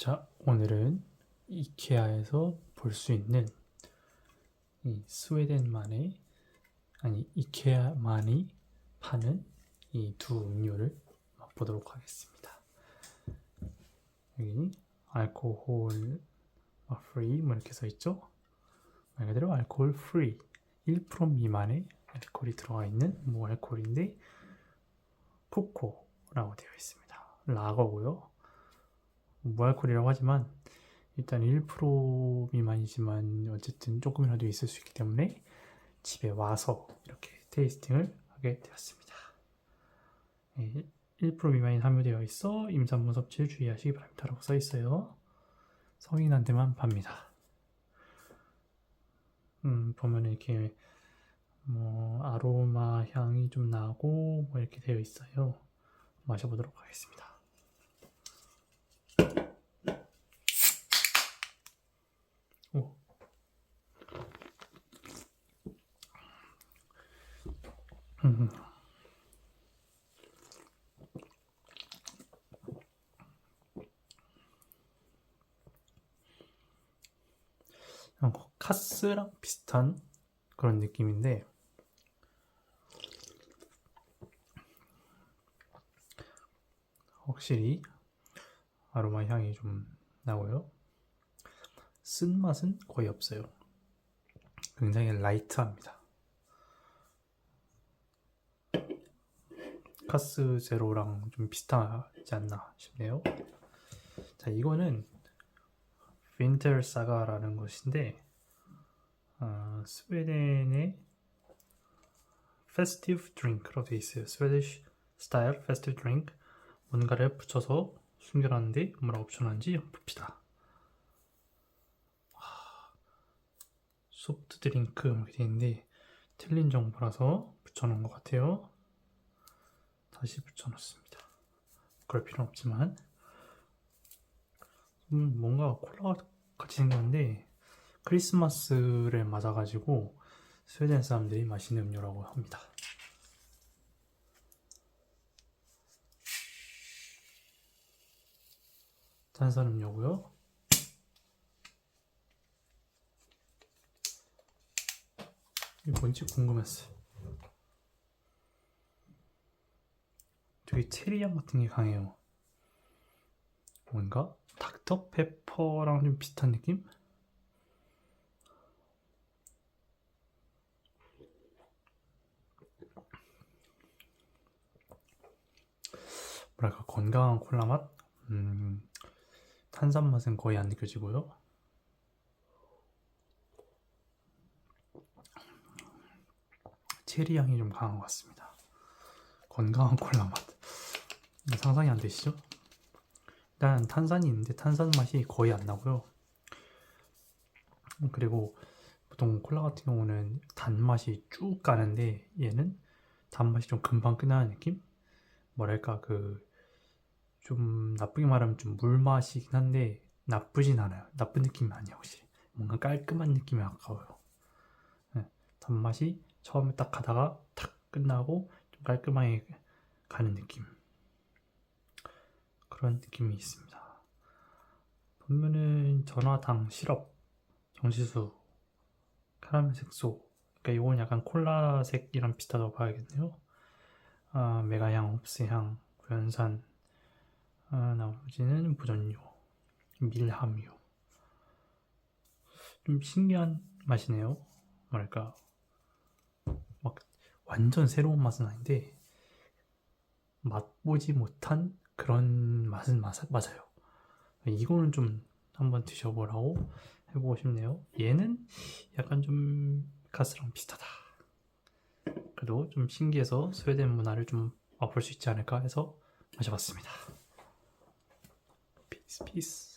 자, 오늘은 이케아에서 볼 수 있는 이 스웨덴만의 아니 이케아만이 파는 이 두 음료를 맛보도록 하겠습니다. 여기 알코올 프리 뭐 이렇게 써 있죠? 말 그대로 알코올 프리 1% 미만의 알코올이 들어가 있는 무알코올인데 코코라고 되어 있습니다. 라거고요. 무알콜이라고 하지만 일단 1% 미만이지만 어쨌든 조금이라도 있을 수 있기 때문에 집에 와서 이렇게 테이스팅을 하게 되었습니다. 예, 1% 미만이 함유되어 있어 임산부 섭취를 주의하시기 바랍니다 라고 써 있어요. 성인한테만 팝니다. 음, 보면 이렇게 뭐 아로마 향이 좀 나고 뭐 이렇게 되어 있어요. 마셔보도록 하겠습니다. 음. 어, 카스랑 비슷한 그런 느낌인데 확실히 아로마 향이 좀 나고요. 쓴맛은 거의 없어요. 굉장히 라이트합니다. 카스 제로랑 좀 비슷하지 않나 싶네요. 자, 이거는 윈터 사가라는 것인데 어, 스웨덴의 페스티브 드링크로 되어 있어요. 스웨디시 스타일 페스티브 드링크 뭔가를 붙여서 숨겨놨는데 붙여놨는지 한번 봅시다. 소프트 드링크 이렇게 되어 있는데 틀린 정보라서 붙여놓은 것 같아요. 다시 붙여놓습니다. 그럴 필요는 없지만 음, 뭔가 콜라 같이 생겼는데 크리스마스를 맞아가지고 스웨덴 사람들이 마시는 음료라고 합니다. 탄산음료고요. 이게 뭔지 궁금했어요. 되게 체리향 같은 게 강해요. 뭔가 닥터 페퍼랑 좀 비슷한 느낌? 뭐랄까 건강한 콜라 맛? 음, 탄산 맛은 거의 안 느껴지고요. 체리 향이 좀 강한 것 같습니다. 건강한 콜라 맛. 상상이 안 되시죠? 일단 탄산이 있는데 탄산 맛이 거의 안 나고요. 그리고 보통 콜라 같은 경우는 단맛이 쭉 가는데 얘는 단맛이 좀 금방 끝나는 느낌? 뭐랄까 그 좀 나쁘게 말하면 좀 물맛이긴 한데 나쁘진 않아요. 나쁜 느낌이 아니야 확실히. 뭔가 깔끔한 느낌이 아까워요. 네, 단맛이 처음에 딱 가다가 탁 끝나고 좀 깔끔하게 가는 느낌. 그런 느낌이 있습니다. 보면은 전화당 시럽, 정지수, 카라멜 색소. 그러니까 이건 약간 콜라색 이랑 비슷하다고 봐야겠네요. 아, 메가향, 홉스향, 구연산, 아, 나머지는 부전류, 밀함유. 좀 신기한 맛이네요. 뭐랄까 막 완전 새로운 맛은 아닌데 맛보지 못한 그런 맛은 맞, 맞아요. 이거는 좀 한번 드셔보라고 해보고 싶네요. 얘는 약간 좀 가스랑 비슷하다. 그래도 좀 신기해서 스웨덴 문화를 좀 맛볼 수 있지 않을까 해서 마셔봤습니다. 피스 피스.